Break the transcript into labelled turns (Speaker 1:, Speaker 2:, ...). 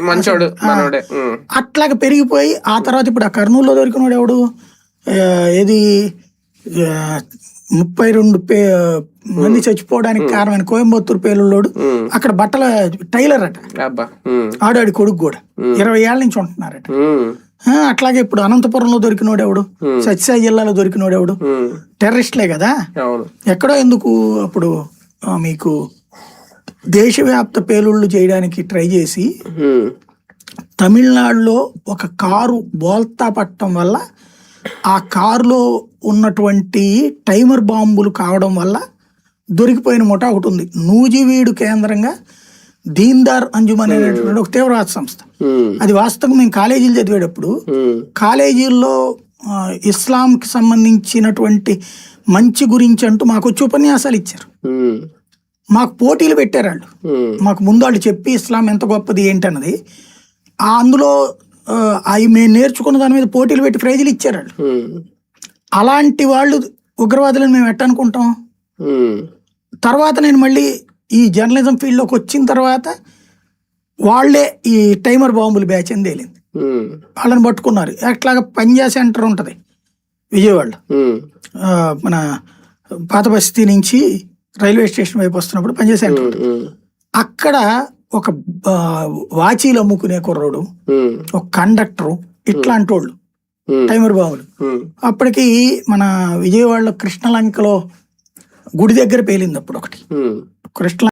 Speaker 1: మంచోడు.
Speaker 2: అట్లాగా పెరిగిపోయి ఆ తర్వాత ఇప్పుడు ఆ కర్నూలులో దొరికినోడు ఎవడు? ఏది? ముప్పై రెండు పే మంది చచ్చిపోవడానికి కారణమైన కోయంబత్తూరు పేలుళ్ళోడు. అక్కడ బట్టల టైలర్ అట. ఆడాడి కొడుకు కూడా. ఇరవై ఏళ్ళ నుంచి ఉంటున్నారట. అట్లాగే ఇప్పుడు అనంతపురంలో దొరికినోడు ఎవడు? సత్యసాయి జిల్లాలో దొరికినోడు ఎవడు. టెర్రరిస్ట్లే కదా? ఎక్కడో ఎందుకు అప్పుడు మీకు దేశవ్యాప్త పేలుళ్ళు చేయడానికి ట్రై చేసి. తమిళనాడులో ఒక కారు బోల్తా పట్టడం వల్ల ఆ కారులో ఉన్నటువంటి టైమర్ బాంబులు కావడం వల్ల దొరికిపోయిన ముఠా ఒకటి ఉంది నూజివీడు కేంద్రంగా దీన్దార్ అంజుమన్ అనేటువంటి ఒక తీవ్రవాద సంస్థ. అది వాస్తవం మేము కాలేజీలు చదివేటప్పుడు. కాలేజీల్లో ఇస్లాంకి సంబంధించినటువంటి మంచి గురించి అంటూ మాకు వచ్చి ఉపన్యాసాలు ఇచ్చారు. మాకు పోటీలు పెట్టారు వాళ్ళు. మాకు ముందు వాళ్ళు చెప్పి ఇస్లాం ఎంత గొప్పది ఏంటన్నది ఆ అందులో అవి మేము నేర్చుకున్న దాని మీద పోటీలు పెట్టి ప్రైజులు ఇచ్చారు వాళ్ళు. అలాంటి వాళ్ళు ఉగ్రవాదులను మేము ఎట్ట అనుకుంటాం
Speaker 1: ఉమ్.
Speaker 2: తర్వాత నేను మళ్ళీ ఈ జర్నలిజం ఫీల్డ్లోకి వచ్చిన తర్వాత వాళ్ళే ఈ టైమర్ బాంబులు బ్యాచ్ అని తేలింది. వాళ్ళని పట్టుకున్నారు అట్లాగా పంజా సెంటర్ ఉంటుంది. ఆ, మన పాత బస్తీ నుంచి రైల్వే స్టేషన్ వైపు వస్తున్నప్పుడు.
Speaker 1: ఉమ్.
Speaker 2: అక్కడ ఒక వాచీలు అమ్ముకునే కుర్రోడు. ఒక కండక్టరు ఇట్లాంటి వాళ్ళు. టైమర్ బాబులు. అప్పటికి మన విజయవాడలో కృష్ణలంకలో గుడి దగ్గర పేలింది అప్పుడు ఒకటి. కృష్ణ